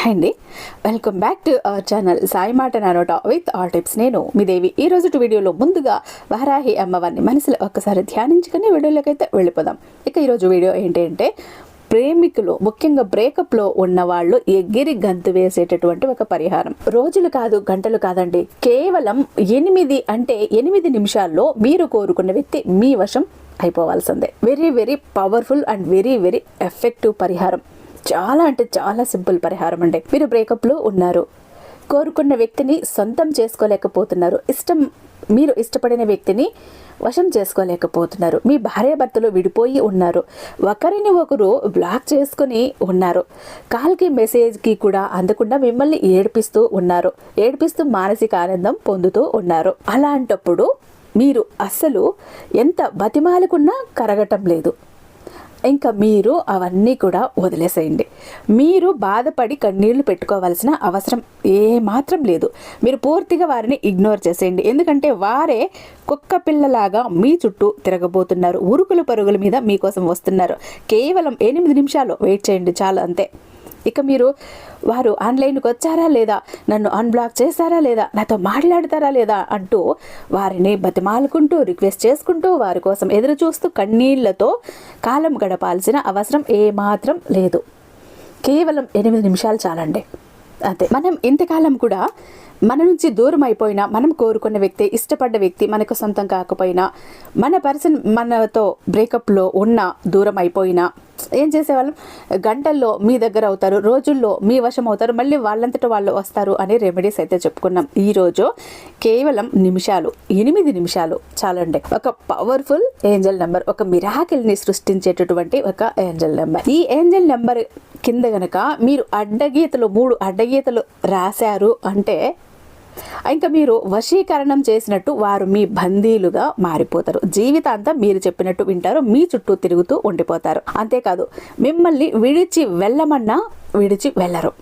Hi అండి. Welcome back to our channel Sai మాట నానోట విత్ ఆల్ టిప్స్. నేను మీ దేవి. ఈ రోజు వీడియోలో ముందుగా వారాహి అమ్మవారిని మనసులో ఒక్కసారి ధ్యానించుకుని వీడియోలోకైతే వెళ్ళిపోదాం. ఇక ఈరోజు వీడియో ఏంటంటే ప్రేమికులు ముఖ్యంగా బ్రేకప్లో ఉన్న వాళ్ళు ఎగిరి గంతు వేసేటటువంటి ఒక పరిహారం. రోజులు కాదు గంటలు కాదండి. కేవలం ఎనిమిది అంటే ఎనిమిది నిమిషాల్లో మీరు కోరుకున్న వ్యక్తి మీ వశం అయిపోవాల్సిందే. Very very powerful and very very effective పరిహారం. చాలా అంటే చాలా సింపుల్ పరిహారం అండి. మీరు బ్రేకప్లో ఉన్నారు. కోరుకున్న వ్యక్తిని సొంతం చేసుకోలేకపోతున్నారు. ఇష్టం మీరు ఇష్టపడిన వ్యక్తిని వశం చేసుకోలేకపోతున్నారు. మీ భార్యాభర్తలు విడిపోయి ఉన్నారు. ఒకరిని ఒకరు బ్లాక్ చేసుకుని ఉన్నారు. కాల్కి మెసేజ్కి కూడా అందకుండా మిమ్మల్ని ఏడిపిస్తూ ఉన్నారు. ఏడిపిస్తూ మానసిక ఆనందం పొందుతూ ఉన్నారు. అలాంటప్పుడు మీరు అస్సలు ఎంత బతిమాలకున్నా కరగటం లేదు. ఇంకా మీరు అవన్నీ కూడా వదిలేసేయండి. మీరు బాధపడి కన్నీళ్ళు పెట్టుకోవాల్సిన అవసరం ఏమాత్రం లేదు. మీరు పూర్తిగా వారిని ఇగ్నోర్ చేసేయండి. ఎందుకంటే వారే కుక్క పిల్లలాగా మీ చుట్టూ తిరగబోతున్నారు. ఉరుకుల పరుగుల మీద మీకోసం వస్తున్నారు. కేవలం ఎనిమిది నిమిషాలు వెయిట్ చేయండి చాలు అంతే. ఇక మీరు వారు ఆన్లైన్కి వచ్చారా లేదా? నన్ను అన్బ్లాక్ చేశారా లేదా? నాతో మాట్లాడతారా లేదా? అంటూ వారిని బతిమాలుకుంటూ రిక్వెస్ట్ చేసుకుంటూ వారి కోసం ఎదురు చూస్తూ కన్నీళ్ళతో కాలం గడపాల్సిన అవసరం ఏమాత్రం లేదు. కేవలం ఎనిమిది నిమిషాలు చాలండి. అంతే మనం ఇంతకాలం కూడా మన నుంచి దూరం అయిపోయినా మనం కోరుకున్న వ్యక్తి ఇష్టపడ్డ వ్యక్తి మనకు సొంతం కాకపోయినా మన పర్సన్ మనతో బ్రేకప్లో ఉన్న దూరం అయిపోయినా ఏం చేసేవాళ్ళం? గంటల్లో మీ దగ్గర అవుతారు రోజుల్లో మీ వశం అవుతారు మళ్ళీ వాళ్ళంతట వాళ్ళు వస్తారు అనే రెమెడీస్ అయితే చెప్పుకున్నాం. ఈరోజు కేవలం నిమిషాలు ఎనిమిది నిమిషాలు చాలండి. ఒక పవర్ఫుల్ ఏంజల్ నెంబర్ ఒక మిరాకిల్ని సృష్టించేటటువంటి ఒక ఏంజల్ నెంబర్ ఈ ఏంజల్ నెంబర్ కింద గనక మీరు అడ్డగీతలు మూడు అడ్డగీతలు రాశారు అంటే ఇంకా మీరు వశీకరణం చేసినట్టు వారు మీ బందీలుగా మారిపోతారు. జీవితాంతం మీరు చెప్పినట్టు వింటారు మీ చుట్టూ తిరుగుతూ ఉండిపోతారు. అంతేకాదు మిమ్మల్ని విడిచి వెళ్ళమన్నా విడిచి వెళ్ళరు.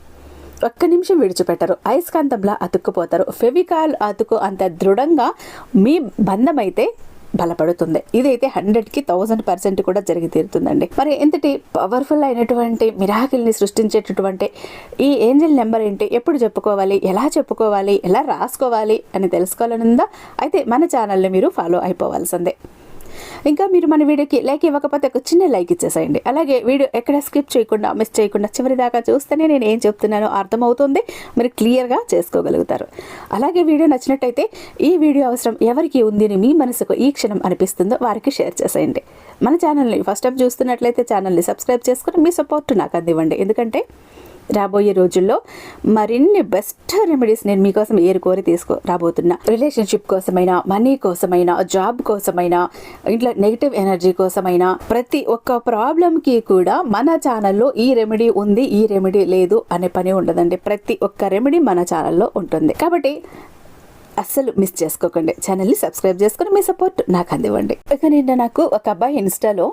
ఒక్క నిమిషం విడిచిపెట్టరు. అయస్కాంతంలా అతుక్కుపోతారు. ఫెవికాల్ అతుకు అంత దృఢంగా మీ బంధమైతే బలపడుతుంది. ఇదైతే హండ్రెడ్కి థౌజండ్ పర్సెంట్ కూడా జరిగి తీరుతుందండి. మరి ఎంతటి పవర్ఫుల్ అయినటువంటి మిరాకిల్ని సృష్టించేటటువంటి ఈ ఏంజల్ నెంబర్ ఏంటి? ఎప్పుడు చెప్పుకోవాలి? ఎలా చెప్పుకోవాలి? ఎలా రాసుకోవాలి? అని తెలుసుకోవాలనుందా? అయితే మన ఛానల్ని మీరు ఫాలో అయిపోవాల్సిందే. ఇంకా మీరు మన వీడియోకి లైక్ ఇవ్వకపోతే ఒక చిన్న లైక్ ఇచ్చేసేయండి. అలాగే వీడియో ఎక్కడ స్కిప్ చేయకుండా మిస్ చేయకుండా చివరి దాకా చూస్తేనే నేను ఏం చెప్తున్నానో అర్థమవుతుంది. మీరు క్లియర్గా చేసుకోగలుగుతారు. అలాగే వీడియో నచ్చినట్టయితే ఈ వీడియో అవసరం ఎవరికి ఉంది అని మీ మనసుకు ఈ క్షణం అనిపిస్తుందో వారికి షేర్ చేసేయండి. మన ఛానల్ని ఫస్ట్ టైం చూస్తున్నట్లయితే ఛానల్ని సబ్స్క్రైబ్ చేసుకుని మీ సపోర్ట్ నాకు అందివ్వండి. ఎందుకంటే రాబోయే రోజుల్లో మరిన్ని బెస్ట్ రెమెడీస్ నేను మీకోసం ఏరుకోరి తీసుకో రాబోతున్నా. రిలేషన్షిప్ కోసమైనా మనీ కోసమైనా జాబ్ కోసమైనా ఇంట్లో నెగిటివ్ ఎనర్జీ కోసమైనా ప్రతి ఒక్క ప్రాబ్లంకి కూడా మన ఛానల్లో ఈ రెమెడీ ఉంది ఈ రెమెడీ లేదు అనే పని ఉండదండి. ప్రతి ఒక్క రెమెడీ మన ఛానల్లో ఉంటుంది. కాబట్టి అస్సలు మిస్ చేసుకోకండి. ఛానల్ని సబ్స్క్రైబ్ చేసుకుని మీ సపోర్ట్ నాకు అందివ్వండి. ఇక నిన్న నాకు ఒక అబ్బాయి ఇన్స్టాలో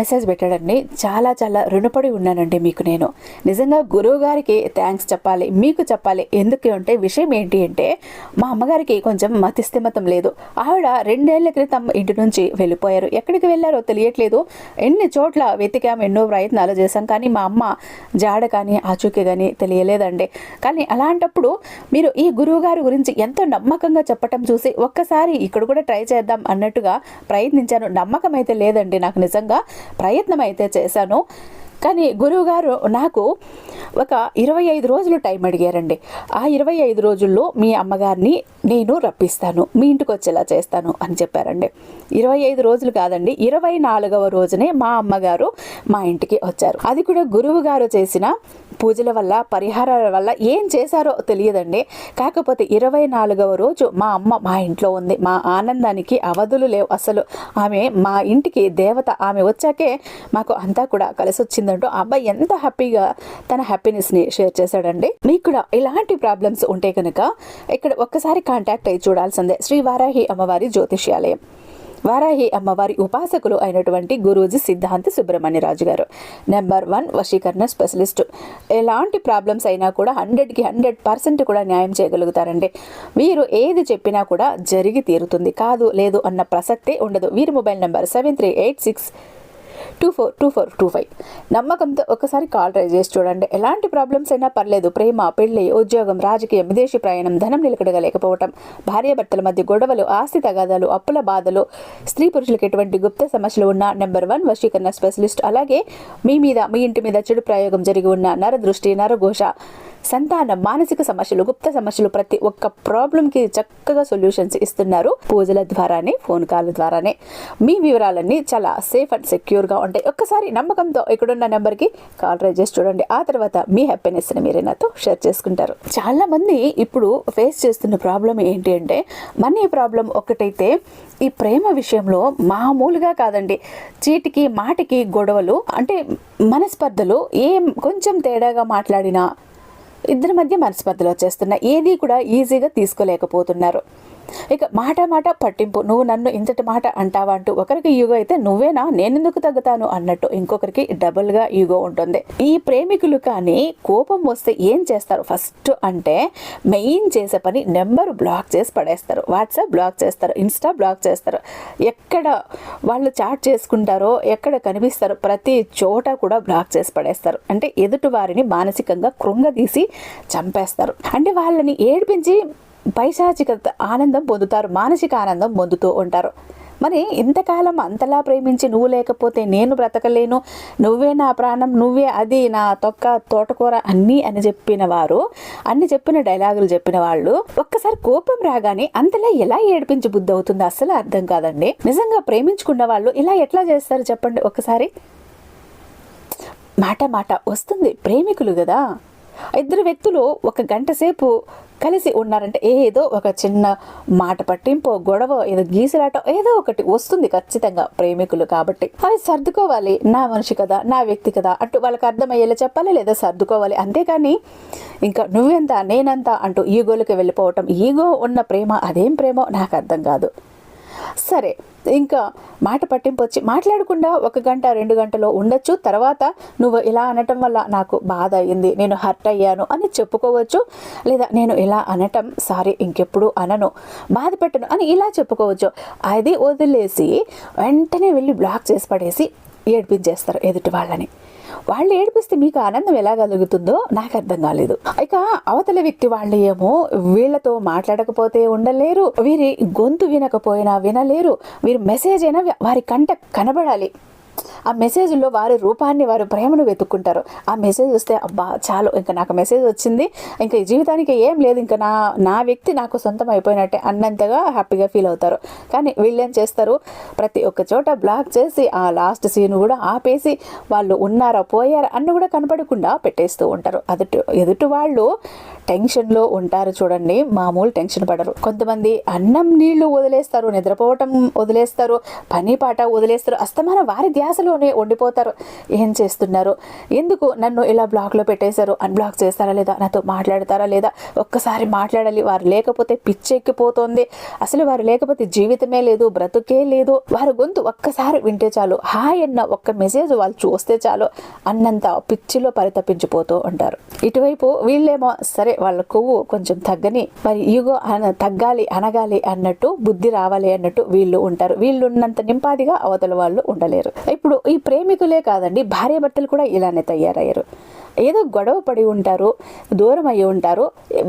మెసేజ్ పెట్టాడండి. చాలా చాలా రుణపడి ఉన్నానండి మీకు నేను. నిజంగా గురువు గారికి థ్యాంక్స్ చెప్పాలి మీకు చెప్పాలి. ఎందుకు అంటే విషయం ఏంటి అంటే మా అమ్మగారికి కొంచెం మతిస్థిమతం లేదు. ఆవిడ రెండేళ్ళ క్రితం ఇంటి నుంచి వెళ్ళిపోయారు. ఎక్కడికి వెళ్ళారో తెలియట్లేదు. ఎన్ని చోట్ల వెతికాం ఎన్నో ప్రయత్నాలు చేశాం కానీ మా అమ్మ జాడ కానీ ఆచూకీ కానీ తెలియలేదండి. కానీ అలాంటప్పుడు మీరు ఈ గురువు గారి గురించి ఎంతో నమ్మకంగా చెప్పటం చూసి ఒక్కసారి ఇక్కడ కూడా ట్రై చేద్దాం అన్నట్టుగా ప్రయత్నించాను. నమ్మకం అయితే లేదండి నాకు నిజంగా ప్రయత్నం అయితే చేశాను. కానీ గురువుగారు నాకు ఒక ఇరవై ఐదు రోజులు టైం అడిగారండి. ఆ ఇరవై ఐదు రోజుల్లో మీ అమ్మగారిని నేను రప్పిస్తాను మీ ఇంటికి వచ్చేలా చేస్తాను అని చెప్పారండి. ఇరవై ఐదు రోజులు కాదండి ఇరవై నాలుగవ రోజునే మా అమ్మగారు మా ఇంటికి వచ్చారు. అది కూడా గురువు గారు చేసిన పూజల వల్ల పరిహారాల వల్ల ఏం చేశారో తెలియదండి. కాకపోతే ఇరవై నాలుగవ రోజు మా అమ్మ మా ఇంట్లో ఉంది. మా ఆనందానికి అవధులు లేవు అసలు. ఆమె మా ఇంటికి దేవత ఆమె వచ్చాకే మాకు అంతా కూడా కలిసి వచ్చిందంటూ ఆ అబ్బాయి ఎంత హ్యాపీగా తన హ్యాపీనెస్ని షేర్ చేశాడండి. మీకు కూడా ఇలాంటి ప్రాబ్లమ్స్ ఉంటే కనుక ఇక్కడ ఒక్కసారి కాంటాక్ట్ అయ్యి చూడాల్సిందే. శ్రీ వారాహి అమ్మవారి జ్యోతిష్యాలయం. వారాహి అమ్మవారి ఉపాసకులు అయినటువంటి గురూజీ సిద్ధాంతి సుబ్రహ్మణ్యరాజు గారు. నెంబర్ వన్ వశీకరణ స్పెషలిస్ట్ ఎలాంటి ప్రాబ్లమ్స్ అయినా కూడా హండ్రెడ్కి హండ్రెడ్ పర్సెంట్ కూడా న్యాయం చేయగలుగుతారండి. వీరు ఏది చెప్పినా కూడా జరిగి తీరుతుంది. కాదు లేదు అన్న ప్రసక్తే ఉండదు. వీరి mobile number seven three eight six two four two four two five. నమ్మకంతో ఒకసారి కాల్ ట్రై చేసి చూడండి. ఎలాంటి ప్రాబ్లమ్స్ అయినా పర్లేదు. ప్రేమ పెళ్ళి ఉద్యోగం రాజకీయం విదేశీ ప్రయాణం ధనం నిలకడగా లేకపోవటం భార్యాభర్తల మధ్య గొడవలు ఆస్తి తగాదాలు అప్పుల బాధలు స్త్రీ పురుషులకు ఎటువంటి గుప్త సమస్యలు ఉన్న నెంబర్ వన్ వశీకరణ స్పెషలిస్ట్. అలాగే మీ మీద మీ ఇంటి మీద చెడు ప్రయోగం జరిగి ఉన్న నరదృష్టి నరఘోష సంతాన మానసిక సమస్యలు గుప్త సమస్యలు ప్రతి ఒక్క ప్రాబ్లంకి చక్కగా సొల్యూషన్స్ ఇస్తున్నారు పూజల ద్వారానే ఫోన్ కాల్ ద్వారానే. మీ వివరాలన్నీ చాలా సేఫ్ అండ్ సెక్యూర్గా ఉంటాయి. ఒక్కసారి నమ్మకంతో ఇక్కడున్న నెంబర్కి కాల్ ట్రై చేసి చూడండి. ఆ తర్వాత మీ హ్యాపీనెస్ని మీరే నాతో షేర్ చేసుకుంటారు. చాలా మంది ఇప్పుడు ఫేస్ చేస్తున్న ప్రాబ్లం ఏంటి అంటే మనీ ప్రాబ్లం ఒకటైతే ఈ ప్రేమ విషయంలో మామూలుగా కాదండి. చీటికి మాటికి గొడవలు అంటే మనస్పర్ధలు ఏం కొంచెం తేడాగా మాట్లాడినా ఇద్దరి మధ్య మనస్పర్ధలు వచ్చేస్తున్నాయి. ఏది కూడా ఈజీగా తీసుకోలేకపోతున్నారు. ఇక మాట మాట పట్టింపు. నువ్వు నన్ను ఇంతటి మాట అంటావా అంటూ ఒకరికి ఈగో అయితే నువ్వేనా? నేనెందుకు తగ్గుతాను? అన్నట్టు ఇంకొకరికి డబుల్గా ఈగో ఉంటుంది. ఈ ప్రేమికులు కానీ కోపం వస్తే ఏం చేస్తారు? ఫస్ట్ అంటే మెయిన్ చేసే పని నెంబర్ బ్లాక్ చేసి పడేస్తారు. వాట్సాప్ బ్లాక్ చేస్తారు. ఇన్స్టా బ్లాక్ చేస్తారు. ఎక్కడ వాళ్ళు చాట్ చేసుకుంటారో ఎక్కడ కనిపిస్తారో ప్రతి చోట కూడా బ్లాక్ చేసి పడేస్తారు. అంటే ఎదుటి వారిని మానసికంగా కృంగదీసి చంపేస్తారు. అంటే వాళ్ళని ఏడిపించి పైశాచిక ఆనందం పొందుతారు మానసిక ఆనందం పొందుతూ ఉంటారు. మరి ఇంతకాలం అంతలా ప్రేమించి నువ్వు లేకపోతే నేను బ్రతకలేను నువ్వే నా ప్రాణం నువ్వే అది నా తొక్క తోటకూర అన్నీ అని చెప్పిన వారు అన్ని చెప్పిన డైలాగులు చెప్పిన వాళ్ళు ఒక్కసారి కోపం రాగానే అంతలా ఎలా ఏడిపించి బుద్ధి అవుతుంది అసలు అర్థం కాదండి. నిజంగా ప్రేమించుకున్న వాళ్ళు ఇలా ఎట్లా చేస్తారు చెప్పండి ఒకసారి మాట మాట వస్తుంది ప్రేమికులు కదా. ఇద్దరు వ్యక్తులు ఒక గంట సేపు కలిసి ఉన్నారంటే ఏదో ఒక చిన్న మాట పట్టింపు గొడవ ఏదో గీసిరాటం ఏదో ఒకటి వస్తుంది ఖచ్చితంగా ప్రేమికులు కాబట్టి. అవి సర్దుకోవాలి. నా మనిషి కదా నా వ్యక్తి కదా అటు వాళ్ళకి అర్థమయ్యేలా చెప్పాలి లేదా సర్దుకోవాలి? అంతేకాని ఇంకా నువ్వెంత నేనంత అంటూ ఈగోలకి వెళ్ళిపోవటం ఈగో ఉన్న ప్రేమ అదేం ప్రేమో నాకు అర్థం కాదు. సరే ఇంకా మాట పట్టింపు వచ్చి మాట్లాడకుండా ఒక గంట రెండు గంటలో ఉండొచ్చు. తర్వాత నువ్వు ఇలా అనటం వల్ల నాకు బాధ అయింది నేను హర్ట్ అయ్యాను అని చెప్పుకోవచ్చు. లేదా నేను ఇలా అనటం సారీ ఇంకెప్పుడు అనను బాధ పెట్టను అని ఇలా చెప్పుకోవచ్చు. అది వదిలేసి వెంటనే వెళ్ళి బ్లాక్ చేసి పడేసి ఏడిపించేస్తారు ఎదుటి వాళ్ళని. వాళ్ళు ఏడిపిస్తే మీకు ఆనందం ఎలా కలుగుతుందో నాకు అర్థం కాలేదు. ఇక అవతల వ్యక్తి వాళ్ళు ఏమో వీళ్ళతో మాట్లాడకపోతే ఉండలేరు వీరి గొంతు వినకపోయినా వినలేరు వీరి మెసేజ్ అయినా వారి కంట కనబడాలి. ఆ మెసేజ్లో వారి రూపాన్ని వారి ప్రేమను వెతుక్కుంటారు. ఆ మెసేజ్ వస్తే అబ్బా చాలు ఇంకా నాకు మెసేజ్ వచ్చింది. ఇంకా ఈ జీవితానికి ఏం లేదు. ఇంకా నా నా వ్యక్తి నాకు సొంతం అయిపోయినట్టే అన్నంతగా హ్యాపీగా ఫీల్ అవుతారు. కానీ వీళ్ళేం చేస్తారు? ప్రతి ఒక్క చోట బ్లాక్ చేసి ఆ లాస్ట్ సీన్ కూడా ఆపేసి వాళ్ళు ఉన్నారా పోయారా అన్న కూడా కనపడకుండా పెట్టేస్తూ ఉంటారు. అదుటి ఎదుటి వాళ్ళు టెన్షన్లో ఉంటారు చూడండి మామూలు టెన్షన్ పడరు. కొంతమంది అన్నం నీళ్ళు వదిలేస్తారు నిద్రపోవటం వదిలేస్తారు పని పాట వదిలేస్తారు అస్తమాన వారి ధ్యాసలోనే ఉండిపోతారు. ఏం చేస్తున్నారు? ఎందుకు నన్ను ఇలా బ్లాక్లో పెట్టేశారు? అన్బ్లాక్ చేస్తారా లేదా? నాతో మాట్లాడతారా లేదా? ఒక్కసారి మాట్లాడాలి. వారు లేకపోతే పిచ్చెక్కిపోతుంది. అసలు వారు లేకపోతే జీవితమే లేదు బ్రతుకే లేదు. వారి గొంతు ఒక్కసారి వింటే చాలు. హాయ్ అన్న ఒక్క మెసేజ్ వాళ్ళు చూస్తే చాలు. అన్నంత పిచ్చిలో పరితపించిపోతూ ఉంటారు. ఇటువైపు వీళ్ళేమో సరే వాళ్ళ కొవ్వు కొంచెం తగ్గని మరి ఈగో అన తగ్గాలి అనగాలి అన్నట్టు బుద్ధి రావాలి అన్నట్టు వీళ్ళు ఉంటారు. వీళ్ళు ఉన్నంత నింపాదిగా అవతల వాళ్ళు ఉండలేరు. ఇప్పుడు ఈ ప్రేమికులే కాదండి భార్య భర్తలు కూడా ఇలానే తయారయ్యారు. ఏదో గొడవ పడి ఉంటారు దూరం అయ్యి ఉంటారు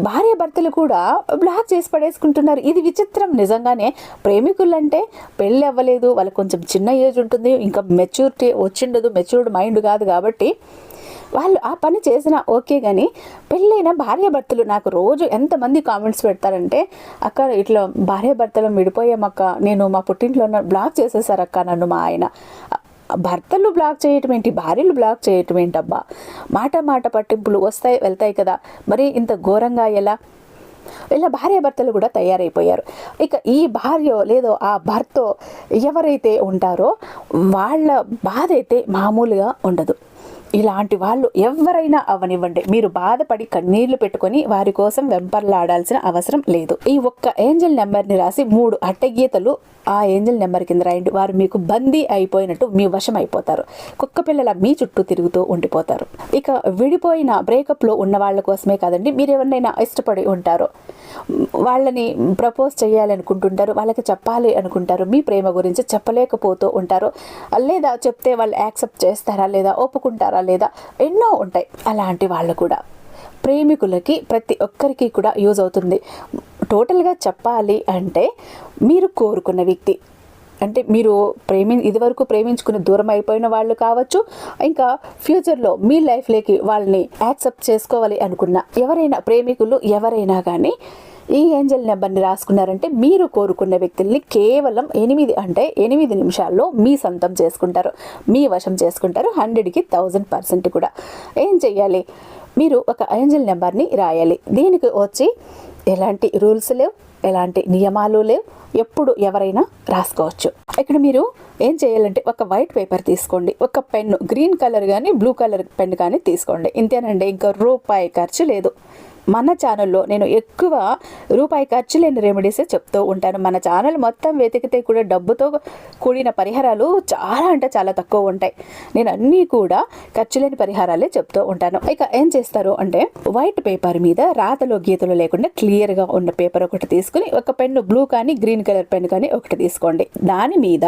భార్య భర్తలు కూడా బ్లాక్ చేసి పడేసుకుంటున్నారు. ఇది విచిత్రం. నిజంగానే ప్రేమికులంటే పెళ్ళి అవ్వలేదు వాళ్ళకి కొంచెం చిన్న ఏజ్ ఉంటుంది ఇంకా మెచ్యూరిటీ వచ్చిండదు మెచ్యూర్డ్ మైండ్ కాదు కాబట్టి వాళ్ళు ఆ పని చేసినా ఓకే కానీ పెళ్ళైన భార్యాభర్తలు నాకు రోజు ఎంతమంది కామెంట్స్ పెడతారంటే అక్క ఇట్లా భార్యాభర్తలు విడిపోయామక్క నేను మా పుట్టింట్లో ఉన్న బ్లాక్ చేసేసారక్క నన్ను మా ఆయన. భర్తలు బ్లాక్ చేయటం ఏంటి? భార్యలు బ్లాక్ చేయటం ఏంటబ్బా? మాట మాట పట్టింపులు వస్తాయి వెళ్తాయి కదా. మరి ఇంత ఘోరంగా ఎలా? ఇలా భార్యాభర్తలు కూడా తయారైపోయారు. ఇక ఈ భార్య లేదో ఆ భర్త ఎవరైతే ఉంటారో వాళ్ళ బాధ అయితే మామూలుగా ఉండదు. ఇలాంటి వాళ్ళు ఎవరైనా అవనివ్వండి. మీరు బాధపడి కన్నీళ్ళు పెట్టుకొని వారి కోసం వెంపర్లాడాల్సిన అవసరం లేదు. ఈ ఒక్క ఏంజల్ నెంబర్ని రాసి మూడు అట్టగీతలు ఆ ఏంజల్ నెంబర్ కింద రాయండి. వారు మీకు బందీ అయిపోయినట్టు మీ వశం అయిపోతారు. కుక్క పిల్లల మీ చుట్టూ తిరుగుతూ ఉండిపోతారు. ఇక విడిపోయిన బ్రేకప్లో ఉన్న వాళ్ళ కోసమే కాదండి మీరు ఎవరినైనా ఇష్టపడి ఉంటారు. వాళ్ళని ప్రపోజ్ చేయాలనుకుంటుంటారు వాళ్ళకి చెప్పాలి అనుకుంటారు మీ ప్రేమ గురించి చెప్పలేకపోతూ ఉంటారు. లేదా చెప్తే వాళ్ళు యాక్సెప్ట్ చేస్తారా లేదా ఒప్పుకుంటారా లేదా ఎన్నో ఉంటాయి అలాంటి వాళ్ళు కూడా. ప్రేమికులకి ప్రతి ఒక్కరికి కూడా యూజ్ అవుతుంది. టోటల్గా చెప్పాలి అంటే మీరు కోరుకున్న వ్యక్తి అంటే మీరు ప్రేమి ఇదివరకు ప్రేమించుకుని దూరం అయిపోయిన వాళ్ళు కావచ్చు ఇంకా ఫ్యూచర్లో మీ లైఫ్లోకి వాళ్ళని యాక్సెప్ట్ చేసుకోవాలి అనుకున్న ఎవరైనా ప్రేమికులు ఎవరైనా కానీ ఈ ఏంజల్ నెంబర్ని రాసుకున్నారంటే మీరు కోరుకున్న వ్యక్తుల్ని కేవలం ఎనిమిది అంటే ఎనిమిది నిమిషాల్లో మీ సొంతం చేసుకుంటారు. మీ వశం చేసుకుంటారు. హండ్రెడ్కి థౌజండ్ పర్సెంట్ కూడా. ఏం చెయ్యాలి? మీరు ఒక ఏంజల్ నెంబర్ని రాయాలి. దీనికి వచ్చి ఎలాంటి రూల్స్ లేవు ఎలాంటి నియమాలు లేవు ఎప్పుడు ఎవరైనా రాసుకోవచ్చు. ఇక్కడ మీరు ఏం చేయాలంటే ఒక వైట్ పేపర్ తీసుకోండి. ఒక పెన్ను గ్రీన్ కలర్ కానీ బ్లూ కలర్ పెన్ కానీ తీసుకోండి. ఇంతేనండి. ఇంకా రూపాయి ఖర్చు లేదు. మన ఛానల్లో నేను ఎక్కువ రూపాయి ఖర్చు లేని రెమెడీసే చెప్తూ ఉంటాను. మన ఛానల్ మొత్తం వెతికితే కూడా డబ్బుతో కూడిన పరిహారాలు చాలా అంటే చాలా తక్కువ ఉంటాయి. నేను అన్నీ కూడా ఖర్చు లేని పరిహారాలే చెప్తూ ఉంటాను. ఇక ఏం చేస్తారు అంటే వైట్ పేపర్ మీద రాతలో గీతలు లేకుండా క్లియర్గా ఉన్న పేపర్ ఒకటి తీసుకుని ఒక పెన్ను బ్లూ కానీ గ్రీన్ కలర్ పెన్ కానీ ఒకటి తీసుకోండి. దాని మీద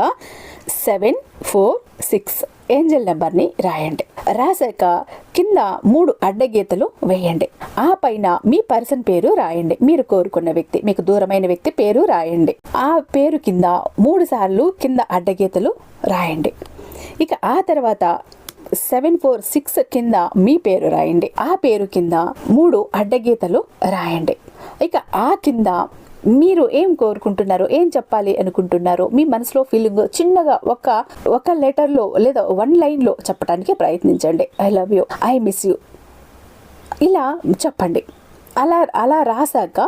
సెవెన్ ఫోర్ సిక్స్ ఏంజల్ నెంబర్ని రాయండి. రాశాక కింద మూడు అడ్డగీతలు వేయండి. ఆ పైన మీ పర్సన్ పేరు రాయండి. మీరు కోరుకున్న వ్యక్తి మీకు దూరమైన వ్యక్తి పేరు రాయండి. ఆ పేరు కింద మూడు సార్లు కింద అడ్డగీతలు రాయండి. ఇక ఆ తర్వాత సెవెన్ ఫోర్ సిక్స్ కింద మీ పేరు రాయండి. ఆ పేరు కింద మూడు అడ్డగీతలు రాయండి. ఇక ఆ కింద మీరు ఏం కోరుకుంటున్నారు ఏం చెప్పాలి అనుకుంటున్నారు మీ మనసులో ఫీలింగ్ చిన్నగా ఒక ఒక లెటర్లో లేదా వన్ లైన్లో చెప్పడానికి ప్రయత్నించండి. I love you I miss you ఇలా చెప్పండి. అలా అలా రాసాక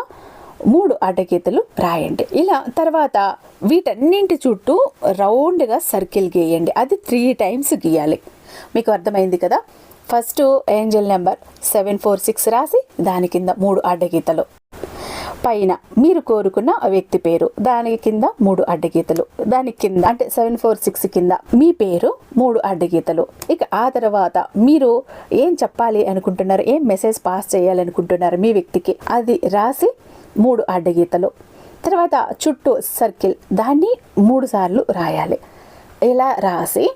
మూడు అడ్డగీతలు రాయండి. ఇలా తర్వాత వీటన్నింటి చుట్టూ రౌండ్గా సర్కిల్ గీయండి. అది త్రీ టైమ్స్ గీయాలి. మీకు అర్థమైంది కదా? First angel number seven four six రాసి దాని కింద మూడు అడ్డగీతలు పైన మీరు కోరుకున్న వ్యక్తి పేరు. దాని కింద మూడు అడ్డగీతలు. దాని కింద అంటే సెవెన్ ఫోర్ సిక్స్ కింద మీ పేరు మూడు అడ్డగీతలు. ఇక ఆ తర్వాత మీరు ఏం చెప్పాలి అనుకుంటున్నారు? ఏం మెసేజ్ పాస్ చేయాలనుకుంటున్నారు మీ వ్యక్తికి? అది రాసి మూడు అడ్డగీతలు. తర్వాత చుట్టూ సర్కిల్. దాన్ని మూడు సార్లు రాయాలి. ఇలా రాసి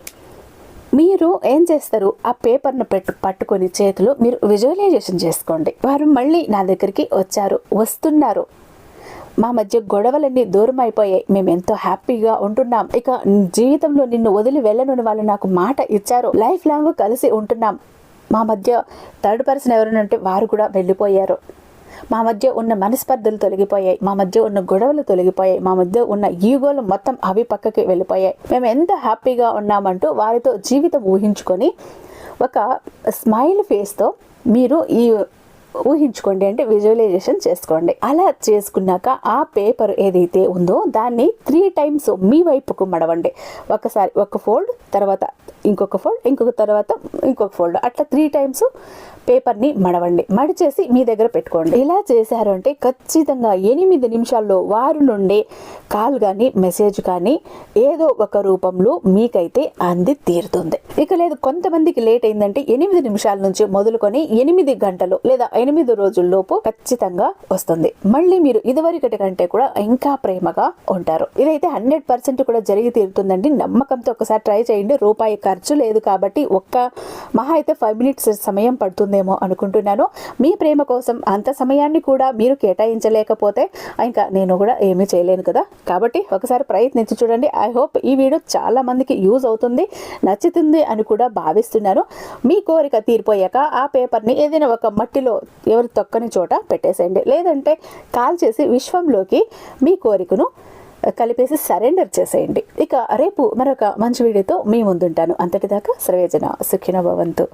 మీరు ఏం చేస్తారు? ఆ పేపర్ను పెట్టు పట్టుకొని చేతులు మీరు విజువలైజేషన్ చేసుకోండి. వారు మళ్ళీ నా దగ్గరికి వచ్చారు. వస్తున్నారు. మా మధ్య గొడవలన్నీ దూరం అయిపోయాయి. మేము ఎంతో హ్యాపీగా ఉంటున్నాం. ఇక జీవితంలో నిన్ను వదిలి వెళ్ళను వాళ్ళు నాకు మాట ఇచ్చారు. లైఫ్ లాంగ్ కలిసి ఉంటున్నాం. మా మధ్య థర్డ్ పర్సన్ ఎవరైనా ఉంటే వారు కూడా వెళ్ళిపోయారు. మా మధ్య ఉన్న మనస్పర్ధలు తొలగిపోయాయి. మా మధ్య ఉన్న గొడవలు తొలగిపోయాయి. మా మధ్య ఉన్న ఈగోలు మొత్తం అవి పక్కకి వెళ్ళిపోయాయి. మేము ఎంత హ్యాపీగా ఉన్నామంటూ వారితో జీవితం ఊహించుకొని ఒక స్మైల్ ఫేస్తో మీరు ఈ ఊహించుకోండి అంటే విజువలైజేషన్ చేసుకోండి. అలా చేసుకున్నాక ఆ పేపర్ ఏదైతే ఉందో దాన్ని త్రీ టైమ్స్ మీ వైపుకు మడవండి. ఒకసారి ఒక ఫోల్డ్ తర్వాత ఇంకొక ఫోల్డ్ ఇంకొక తర్వాత ఇంకొక ఫోల్డ్ అట్లా త్రీ టైమ్స్ పేపర్ని మడవండి. మడిచేసి మీ దగ్గర పెట్టుకోండి. ఇలా చేశారు అంటే ఖచ్చితంగా ఎనిమిది నిమిషాల్లో వారు నుండి కాల్ కానీ మెసేజ్ కానీ ఏదో ఒక రూపంలో మీకైతే అంది తీరుతుంది. ఇక లేదు కొంతమందికి లేట్ అయిందంటే ఎనిమిది నిమిషాల నుంచి మొదలుకొని ఎనిమిది గంటలు లేదా ఎనిమిది రోజుల్లోపు ఖచ్చితంగా వస్తుంది. మళ్ళీ మీరు ఇదివరకటి కంటే కూడా ఇంకా ప్రేమగా ఉంటారు. ఇదైతే హండ్రెడ్ పర్సెంట్ కూడా జరిగి తీరుతుందండి. నమ్మకంతో ఒకసారి ట్రై చేయండి. రూపాయి ఖర్చు లేదు కాబట్టి ఒక్క మహా అయితే ఫైవ్ మినిట్స్ సమయం పడుతుందేమో అనుకుంటున్నాను. మీ ప్రేమ కోసం అంత సమయాన్ని కూడా మీరు కేటాయించలేకపోతే ఇంకా నేను కూడా ఏమీ చేయలేను కదా. కాబట్టి ఒకసారి ప్రయత్నించి చూడండి. ఐ హోప్ ఈ వీడియో చాలా మందికి యూజ్ అవుతుంది నచ్చుతుంది అని కూడా భావిస్తున్నాను. మీ కోరిక తీరిపోయాక ఆ పేపర్ని ఏదైనా ఒక మట్టిలో ఎవరు తొక్కని చోట పెట్టేసేయండి. లేదంటే కాల్ చేసి విశ్వంలోకి మీ కోరికను కలిపేసి సరెండర్ చేసేయండి. ఇక రేపు మరొక మంచి వీడియోతో మీ ముందుంటాను. అంతటిదాకా సర్వేజన సుఖిన భవంతు.